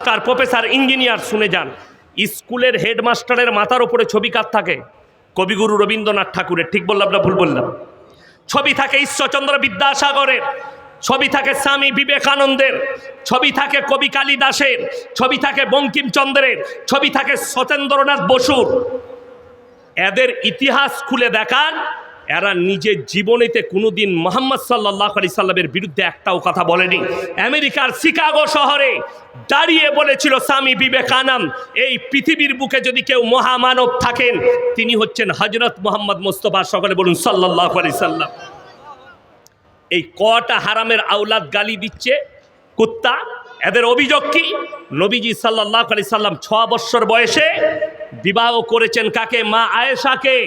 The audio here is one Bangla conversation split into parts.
তার প্রফেসর, ইঞ্জিনিয়ার শুনে যান। স্কুলের হেডমাস্টারের মাথার ওপরে ছবি কার থাকে? কবিগুরু রবীন্দ্রনাথ ঠাকুরের, ঠিক বললাম না ভুল বললাম? ছবি থাকে ঈশ্বরচন্দ্র বিদ্যাসাগরের, ছবি থাকে স্বামী বিবেকানন্দের, ছবি থাকে কবি কালিদাসের, ছবি থাকে বঙ্কিমচন্দ্রের, ছবি থাকে সতেন্দ্রনাথ বসুর। এদের ইতিহাস খুলে দেখান এরা নিজের জীবনেতে কোনোদিন মোহাম্মদ সাল্লাহ আলি সাল্লামের বিরুদ্ধে একটাও কথা বলেনি। আমেরিকার শিকাগো শহরে দাঁড়িয়ে বলেছিল স্বামী বিবেকানন্দ, এই পৃথিবীর বুকে যদি কেউ মহামানব থাকেন, তিনি হচ্ছেন হজরত মোহাম্মদ মোস্তফা। সকলে বলুন সাল্লাহ আলি সাল্লাম। এই কটা হারামের আওলাদ গালি দিচ্ছে কুত্তা। এদের অভিযোগ কি? নবীজি সাল্লাহ আলি সাল্লাম ছ বৎসর বয়সে বিবাহ করেছেন কাকে? মা আয়েশাকে।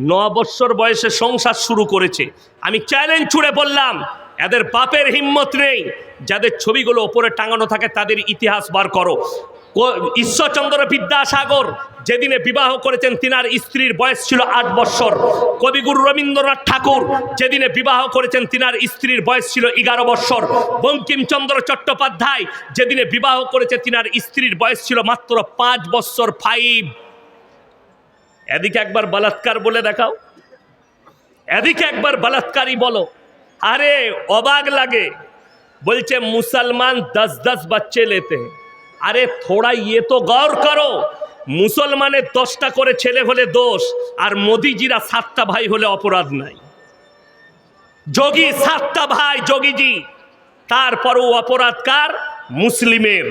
ন বৎসর বয়সে সংসার শুরু করেছে। আমি চ্যালেঞ্জ ছুড়ে বললাম, এদের বাপের হিম্মত নেই। যাদের ছবিগুলো ওপরে টাঙানো থাকে, তাদের ইতিহাস বার করো। ঈশ্বরচন্দ্র বিদ্যাসাগর যেদিনে বিবাহ করেছেন, তিনার স্ত্রীর বয়স ছিল আট বৎসর। কবিগুরু রবীন্দ্রনাথ ঠাকুর যেদিনে বিবাহ করেছেন, তিনার স্ত্রীর বয়স ছিল এগারো বৎসর। বঙ্কিমচন্দ্র চট্টোপাধ্যায় যেদিনে বিবাহ করেছে, তিনার স্ত্রীর বয়স ছিল মাত্র পাঁচ বৎসর ফাইভ এদিকে একবার বলাৎকার বলে দেখাও। এদিকে একবার বলাৎকারই বলো। আরে, অবাক লাগে। বলছে, মুসলমান দশ দশ বাচ্চে লেতে আরে, থোড়া ইয়ে তো গৌর করো। মুসলমানের দশটা করে ছেলে হলে দোষ, আর মোদিজিরা সাতটা ভাই হলে অপরাধ নাই। যোগী সাতটা ভাই, যোগীজি। তারপরও অপরাধকার মুসলিমের,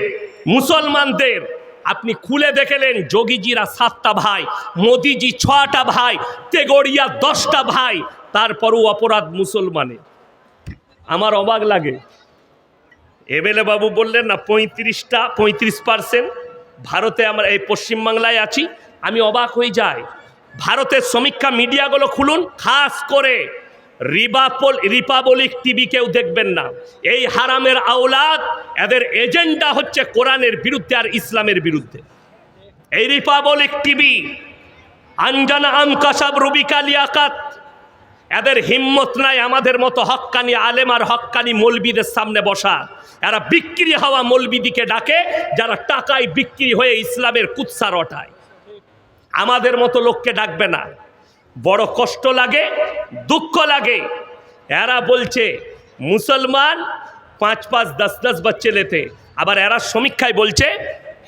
মুসলমানদের। আপনি খুলে দেখেলেন যোগীজিরা সাতটা ভাই, মোদিজি ছটা ভাই, তেগড়িয়া দশটা ভাই, তারপরও অপরাধ মুসলমানের। আমার অবাক লাগে। এমএলএ বাবু বললেন না, পঁয়ত্রিশটা, পঁয়ত্রিশ পার্সেন্ট ভারতে আমরা এই পশ্চিমবাংলায় আছি। আমি অবাক হয়ে যাই। ভারতের সমীক্ষা মিডিয়াগুলো খুলুন, খাস করে। রিবাপল, রিপাবলিক টিভি কেউ দেখবেন না। এই হারামের আওলাদ, এদের এজেন্ডা হচ্ছে কোরআনের বিরুদ্ধে আর ইসলামের বিরুদ্ধে। এই রিপাবলিক টিভি আঞ্জানা আম কাসাব রুবিকা লিয়াকাত এদের হিম্মত নাই আমাদের মতো হক্কানি আলেম আর হক্কানি মলবিদের সামনে বসা। এরা বিক্রি হওয়া মলবিদিকে ডাকে, যারা টাকায় বিক্রি হয়ে ইসলামের কুৎসা রটায় আমাদের মতো লোককে ডাকবে না। বড় কষ্ট লাগে, দুঃখ লাগে। এরা বলছে, মুসলমান পাঁচ পাঁচ দশ দশ বাচ্চে লেতে। আবার এরা সমীক্ষায় বলছে,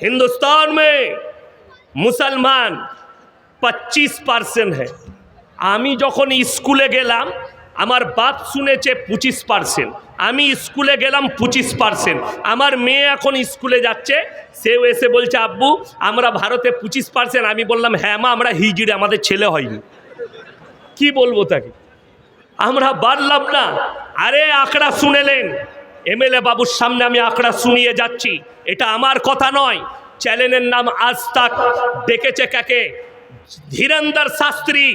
হিন্দুস্তান মে মুসলমান পঁচিশ পার্সেন্ট হ্যাঁ আমি যখন স্কুলে গেলাম, আমার বাপ শুনেছে পঁচিশ পার্সেন্ট। আমি স্কুলে গেলাম পঁচিশ পার্সেন্ট। আমার মেয়ে এখন স্কুলে যাচ্ছে, সেও এসে বলছে, আব্বু, আমরা ভারতে পঁচিশ পার্সেন্ট। আমি বললাম হ্যাঁ মা, আমরা হিজড়ে, আমাদের ছেলে হয়নি। কি বলব তাকে? আমরা বাড়লাম না। আরে আঁকড়া শুনেলেন। এমএলএ বাবুর সামনে আমি আঁকড়া শুনিয়ে যাচ্ছি। এটা আমার কথা নয়। চ্যানেলের নাম আজ তাক। ডেকেছে কাকে? ধীরেন্দর শাস্ত্রী।